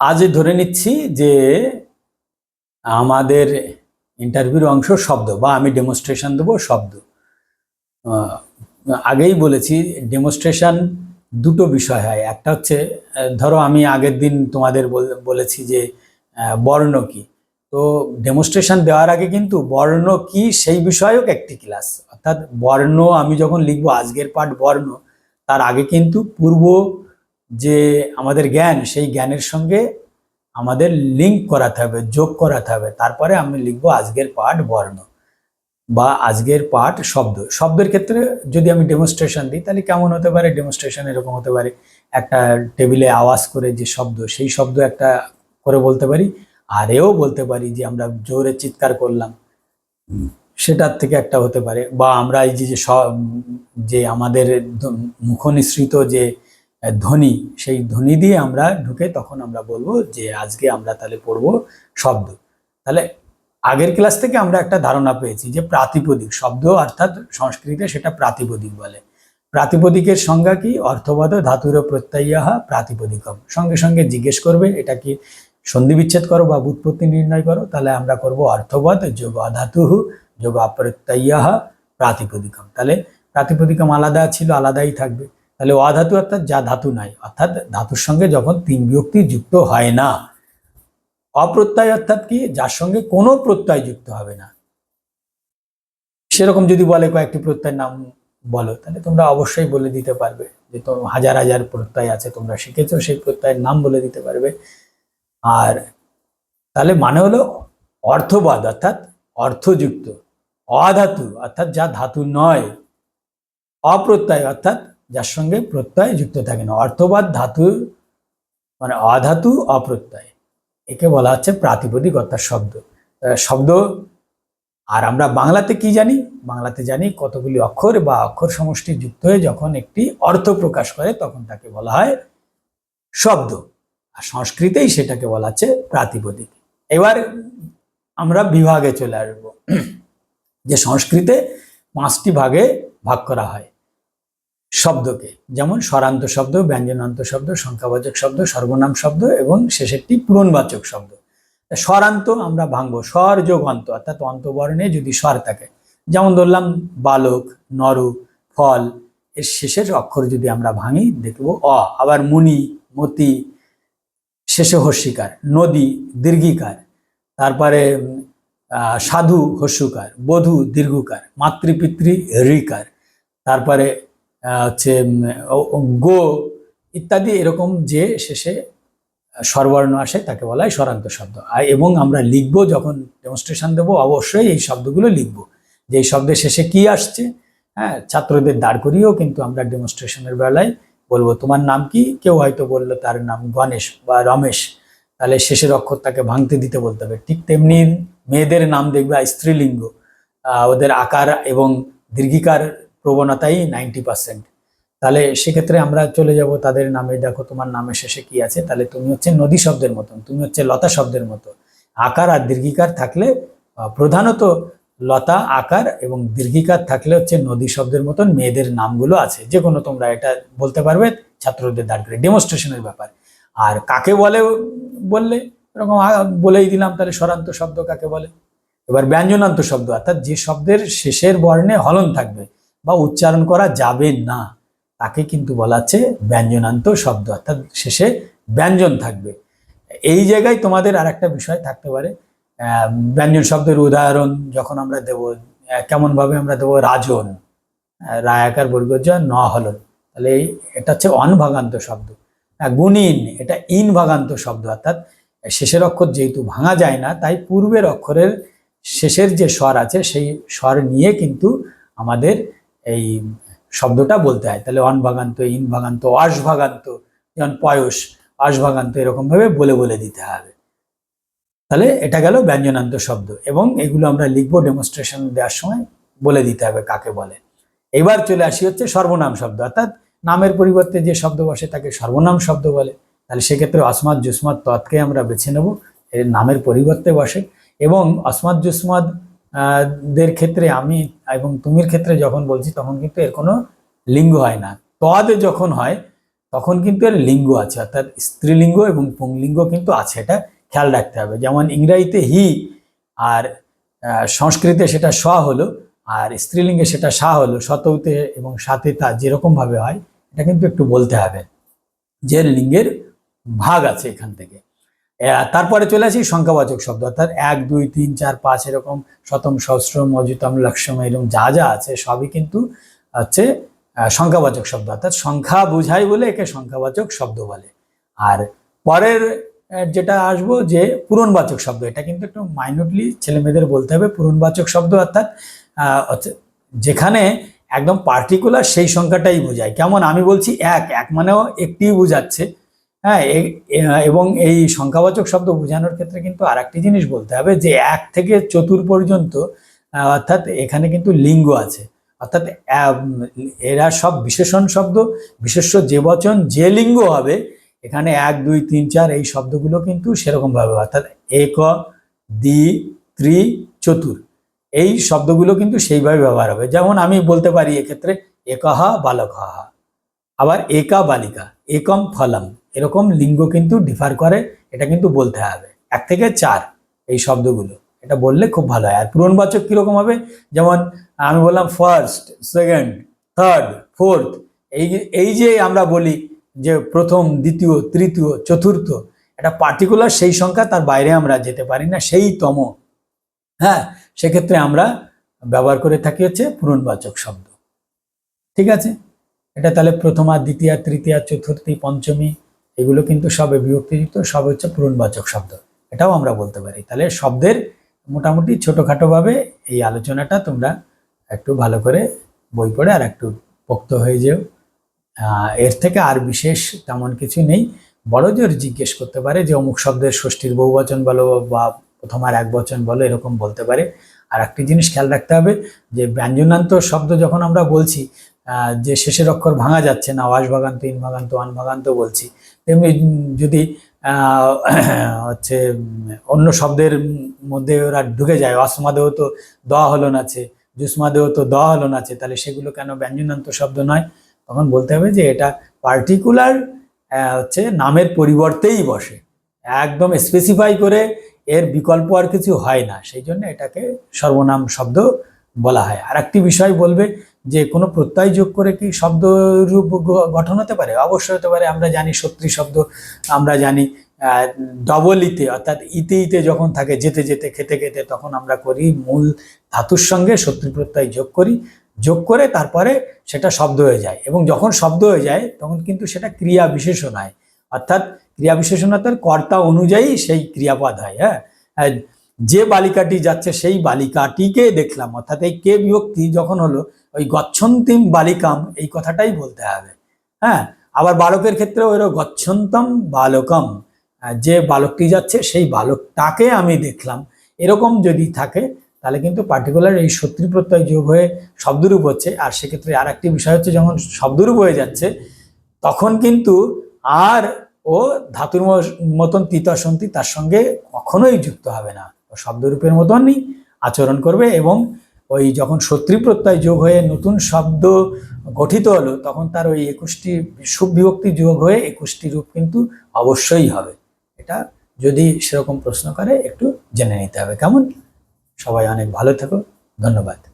আজ ধরে নিচ্ছি যে আমাদের ইন্টারভিউর অংশ শব্দ বা আমি ডেমনস্ট্রেশন দেবো শব্দ। আগেই বলেছি ডেমনস্ট্রেশন দুটো বিষয় হয়। একটা হচ্ছে ধরো আমি আগের দিন তোমাদের বল- বলেছি যে বর্ণ কি। তো ডেমনস্ট্রেশন দেওয়ার আগে কিন্তু বর্ণ কি সেই বিষয়ক একটি ক্লাস অর্থাৎ বর্ণ আমি যখন লিখব, আজকের পাঠ বর্ণ, তার আগে কিন্তু পূর্ব যে আমাদের জ্ঞান, সেই জ্ঞানের সঙ্গে আমাদের লিঙ্ক করাতে হবে, যোগ করাতে হবে। তারপরে আমি লিখব আজকের পাঠ বর্ণ বা আজকের পাঠ শব্দ। শব্দের ক্ষেত্রে যদি আমি ডেমনস্ট্রেশন দিই, তাহলে কেমন হতে পারে? ডেমনস্ট্রেশন এরকম হতে পারে। একটা টেবিলে আওয়াজ করে যে শব্দ, সেই শব্দ একটা করে বলতে পারি আর এও বলতে পারি যে আমরা জোরে চিৎকার করলাম। সেটার থেকে একটা হতে পারে। বা আমরা এই যে যে আমাদের মুখনিসৃত যে ধ্বনি, সেই ধ্বনি দিয়ে আমরা ঢুকে তখন আমরা বলব যে আজকে আমরা তাহলে পড়ব শব্দ। তাহলে আগের ক্লাস থেকে আমরা একটা ধারণা পেয়েছি যে প্রাতিপদিক, শব্দ অর্থাৎ সংস্কৃতে সেটা প্রাতিপদিক বলে। প্রাতিপদিকের সংজ্ঞা কি? অর্থবাদ ধাতুর প্রত্যয়াহা প্রাতিপদিকম। সঙ্গে সঙ্গে জিজ্ঞেস করবে, এটা কি সন্ধি বিচ্ছেদ করো বা উৎপত্তি নির্ণয় করো? তাহলে আমরা করব অর্থবাদ, যোগ অধাতু যোগ অপ্রত্যয়াহা প্রাতিপদিকম। তাহলে প্রাতিপদিকম আলাদা ছিল, আলাদাই থাকবে। তাহলে অধাতু অর্থাৎ যা ধাতু নাই, অর্থাৎ ধাতুর সঙ্গে যখন তিন বিভক্তি যুক্ত হয় না, অপ্রত্যয় অর্থাৎ কি? যার সঙ্গে কোনো প্রত্যয় যুক্ত হবে না। সেরকম যদি বলে কয়েকটি প্রত্যয়ের নাম বলো, তাহলে তোমরা অবশ্যই বলে দিতে পারবে যে তো হাজার হাজার প্রত্যয় আছে, তোমরা শিখেছো, সেই প্রত্যয়ের নাম বলে দিতে পারবে। আর তাহলে মানে হলো অর্থবাদ অর্থাৎ অর্থযুক্ত, অধাতু অর্থাৎ যা ধাতু নয়, অপ্রত্যয় অর্থাৎ যার সঙ্গে প্রত্যয় যুক্ত থাকে না। অর্থবাদ ধাতু মানে অধাতু, অপ্রত্যয়। একে বলা হচ্ছে প্রাতিপদিক অর্থাৎ শব্দ শব্দ, আর আমরা বাংলাতে কি জানি? বাংলাতে জানি কতগুলি অক্ষর, বা অক্ষর সমষ্টি যুক্ত হয়ে যখন একটি অর্থ প্রকাশ করে, তখন তাকে বলা হয় শব্দ। আর সংস্কৃতেই সেটাকে বলা হচ্ছে প্রাতিপদিক। এবার আমরা বিভাগে চলে আসব। যে সংস্কৃতে পাঁচটি ভাগে ভাগ করা হয়। শব্দকে। যেমন স্বরান্ত শব্দ, ব্যঞ্জনান্ত শব্দ, সংখ্যাবাচক শব্দ, সর্বনাম শব্দ এবং শেষেরটি পূরণবাচক শব্দ। স্বরান্ত আমরা ভাঙবো, স্বর যোগ অন্ত, অর্থাৎ অন্তবর্ণে যদি স্বর থাকে। যেমন ধরলাম, বালক, নর, ফল, এর শেষের অক্ষর যদি আমরা ভাঙি, দেখব অ, আবার মুনি, মতি শেষে হস্যিকার নদী, দীর্ঘিকার, তারপরে সাধু, হস্যকার, বধূ, দীর্ঘকার, মাতৃপিতৃ, ঋকার, তারপরে হচ্ছে গো ইত্যাদি এরকম যে শেষে স্বরবর্ণ আসে, তাকে বলা হয় স্বরান্ত শব্দ। এবং আমরা লিখব যখন ডেমনস্ট্রেশন দেবো, অবশ্যই এই শব্দগুলো লিখব। যে এই শব্দের শেষে কি আসছে হ্যাঁ ছাত্রদের দাঁড় করিয়েও কিন্তু আমরা ডেমনস্ট্রেশনের বেলায় বলব, তোমার নাম কি? কেউ হয়তো বলল, তার নাম গণেশ বা রমেশ। তাহলে শেষের অক্ষর তাকে ভাঙতে দিতে বলতে হবে। ঠিক তেমনি মেয়েদের নাম দেখবে, স্ত্রীলিঙ্গ। ওদের আকার এবং দীর্ঘিকার প্রবণতাই নাইনটি পার্সেন্ট। তাহলে সেক্ষেত্রে আমরা চলে যাব তাদের নামে, দেখো তোমার নামের শেষে কি আছে। তাহলে তুমি হচ্ছে নদী শব্দের মতন, তুমি হচ্ছে লতা শব্দের মতো। আকার আর দীর্ঘিকার থাকলে প্রধানত লতা, আকার এবং দীর্ঘিকার থাকলে হচ্ছে নদী শব্দের মতন মেয়েদের নামগুলো আছে। যে কোনো তোমরা এটা বলতে পারবে, ছাত্রদের দাঁড় করে ডেমনস্ট্রেশনের ব্যাপার। আর কাকে বলে, বললে, এরকম বলেই দিলাম, তাহলে স্বরান্ত শব্দ কাকে বলে? এবার ব্যঞ্জনান্ত শব্দ, অর্থাৎ যে শব্দের শেষের বর্ণে হলন থাকবে বা উচ্চারণ করা যাবে না। তাকে কিন্তু বলা হচ্ছে ব্যঞ্জনান্ত শব্দ, অর্থাৎ শেষে ব্যঞ্জন থাকবে। এই জায়গায় তোমাদের আর একটা বিষয় থাকতে পারে। ব্যঞ্জন শব্দের উদাহরণ যখন আমরা দেব কেমনভাবে আমরা দেবো? রাজন রায়াকার বর্গজ ন হলন। তাহলে এটা হচ্ছে অনভাগান্ত শব্দ। গুণিন, এটা ইন ভাগান্ত শব্দ, অর্থাৎ শেষের অক্ষর যেহেতু ভাঙা যায় না, তাই পূর্বের অক্ষরের শেষের যে স্বর আছে, সেই স্বর নিয়ে কিন্তু আমাদের এই শব্দটা বলতে হয়। তাহলে অন ভাগান্ত, ইন ভাগান্ত অস ভাগান্ত, যেমন পয়স অস ভাগান্ত এরকম বলে বলে দিতে হবে। তাহলে এটা গেল ব্যঞ্জনান্ত শব্দ এবং এগুলো আমরা লিখব ডেমনস্ট্রেশন দেওয়ার সময় বলে দিতে হবে কাকে বলে। এবার চলে আসি হচ্ছে সর্বনাম শব্দ, অর্থাৎ নামের পরিবর্তে যে শব্দ বসে তাকে সর্বনাম শব্দ বলে। তাহলে সেক্ষেত্রে অসমাদ জুসমাদ তৎকে আমরা বেছে নেব, এর নামের পরিবর্তে বসে এবং অসমাদ জুসমাদ দের ক্ষেত্রে আমি এবং তুমির ক্ষেত্রে যখন বলছি, তখন কিন্তু এর কোনো লিঙ্গ হয় না। তদ যখন হয়, তখন কিন্তু এর লিঙ্গ আছে, অর্থাৎ স্ত্রীলিঙ্গ এবং পুংলিঙ্গ কিন্তু আছে, এটা খেয়াল রাখতে হবে। যেমন ইংরাজিতে হি আর সংস্কৃতে সেটা স হলো, আর স্ত্রীলিঙ্গে সেটা সা হলো শতউতে এবং সাথে তা যেরকমভাবে হয়, এটা কিন্তু একটু বলতে হবে যে লিঙ্গের ভাগ আছে এখান থেকে। তারপরে চলে আসি সংখ্যাবাচক শব্দ, অর্থাৎ এক, দুই, তিন, চার, পাঁচ এরকম শতম, সহস্রম, অযুতম, লক্ষ্যম এরকম যা যা আছে সবই কিন্তু হচ্ছে সংখ্যাবাচক শব্দ, অর্থাৎ সংখ্যা বোঝায় বলে একে সংখ্যাবাচক শব্দ বলে। আর পরের যেটা আসব যে পূরণবাচক শব্দ, এটা কিন্তু একটু মাইনরলি ছেলে মেয়েদের বলতে হবে, পূরণবাচক শব্দ অর্থাৎ যেখানে একদম পার্টিকুলার সেই সংখ্যাটাই বোঝায়। কেমন? আমি বলছি এক এক মানেও একটি বোঝাচ্ছে। হ্যাঁ এবং এই সংখ্যাবাচক শব্দ বোঝানোর ক্ষেত্রে কিন্তু আর একটি জিনিস বলতে হবে যে এক থেকে চতুর পর্যন্ত অর্থাৎ এখানে কিন্তু লিঙ্গ আছে। অর্থাৎ এরা সব বিশেষণ শব্দ, বিশেষ্য যে বচন, যে লিঙ্গ হবে, এখানে এক, দুই, তিন, চার এই শব্দগুলো কিন্তু সেরকম ভাবে অর্থাৎ এক দ্বি ত্রি, চতুর। এই শব্দগুলো কিন্তু সেইভাবে ব্যবহার হবে। যেমন আমি বলতে পারি এক্ষেত্রে একহা বালকহা আবার একা বালিকা। একম ফলম। এরকম লিঙ্গ কিন্তু ডিফার করে, এটা কিন্তু বলতে হবে। এক থেকে চার এই শব্দগুলো, এটা বললে খুব ভালো হয়। আর পূরণবাচক কীরকম হবে? যেমন আমি বললাম ফার্স্ট সেকেন্ড থার্ড ফোর্থ এই এই যে আমরা বলি যে প্রথম, দ্বিতীয়, তৃতীয়, চতুর্থ, এটা পার্টিকুলার সেই সংখ্যা, তার বাইরে আমরা যেতে পারি না সেই তম হ্যাঁ সেক্ষেত্রে আমরা ব্যবহার করে থাকি হচ্ছে পূরণবাচক শব্দ। ঠিক আছে? এটা তাহলে প্রথমা, দ্বিতীয়া, তৃতীয়া, চতুর্থী, পঞ্চমী এগুলো কিন্তু সবে বিভক্তিযুক্ত, সব হচ্ছে পূরণবাচক শব্দ। এটাও আমরা বলতে পারি। তাহলে শব্দের মোটামুটি ছোটোখাটোভাবে এই আলোচনাটা তোমরা একটু ভালো করে বই পড়ে আর একটু পোক্ত হয়ে যেও। এর থেকে আর বিশেষ তেমন কিছু নেই। বড় জোর জিজ্ঞেস করতে পারে যে অমুক শব্দের ষষ্ঠীর বহুবচন বলো বা প্রথম আর এক বচন বলো, এরকম বলতে পারে। আর একটি জিনিস খেয়াল রাখতে হবে যে ব্যঞ্জনান্ত শব্দ যখন আমরা বলছি যে শেষের অক্ষর ভাঙা যাচ্ছে না ওয়াস ভাগান্ত ইন ভাগান্ত আন ভাগান্ত বলছি। তেমনি যদি হচ্ছে অন্য শব্দের মধ্যে ওরা ঢুকে যায় অসমাদেহ তো দেওয়া হলো নাছে জুসমাদেহ তো দেওয়া হলো নাছে তাহলে সেগুলো কেন ব্যঞ্জনান্ত শব্দ নয়? তখন বলতে হবে যে এটা পার্টিকুলার হচ্ছে নামের পরিবর্তেই বসে। একদম স্পেসিফাই করে এর বিকল্প আর কিছু হয় না, সেই জন্য এটাকে সর্বনাম শব্দ বলা হয়। আর একটি বিষয় বলবে যে কোনো প্রত্যয় যোগ করে কি শব্দ রূপ গঠন হতে পারে? অবশ্যই হতে পারে। আমরা জানি সত্যি শব্দ, আমরা জানি ডবল ইতে অর্থাৎ ইতে ইতে যখন থাকে, যেতে যেতে, খেতে খেতে, তখন আমরা করি, মূল ধাতুর সঙ্গে শত্রু প্রত্যয় যোগ করি, যোগ করে তারপরে সেটা শব্দ হয়ে যায়। এবং যখন শব্দ হয়ে যায়, তখন কিন্তু সেটা ক্রিয়া বিশেষণ হয় অর্থাৎ ক্রিয়া বিশেষণ অর্থাৎ কর্তা অনুযায়ী সেই ক্রিয়াপদ হয় হ্যাঁ? যে বালিকাটি যাচ্ছে, সেই বালিকাটিকে দেখলাম। অর্থাৎ এই কে বিভক্তি যখন হলো, ওই গচ্ছন্তিম বালিকাম, এই কথাটাই বলতে হবে। হ্যাঁ? আবার বালকের ক্ষেত্রে ওই গচ্ছন্তম বালকম। যে বালকটি যাচ্ছে, সেই বালকটাকে আমি দেখলাম। এরকম যদি থাকে, তাহলে কিন্তু পার্টিকুলার এই শত্রু প্রত্যয় যোগ হয়ে শব্দরূপ হচ্ছে। আর সেক্ষেত্রে আর একটি বিষয় হচ্ছে, যখন শব্দরূপ হয়ে যাচ্ছে, তখন কিন্তু আর ও ধাতুর মতন তিতাসন্তি তার সঙ্গে কখনোই যুক্ত হবে না। শব্দরূপের মতনই আচরণ করবে এবং ওই যখন শত্রু প্রত্যয় যোগ হয়ে নতুন শব্দ গঠিত হলো, তখন তার ওই একুশটি সুবিভক্তি যোগ হয়ে একুশটি রূপ কিন্তু অবশ্যই হবে। এটা যদি সেরকম প্রশ্ন করে, একটু জেনে নিতে হবে। কেমন? সবাই অনেক ভালো থেকো। ধন্যবাদ।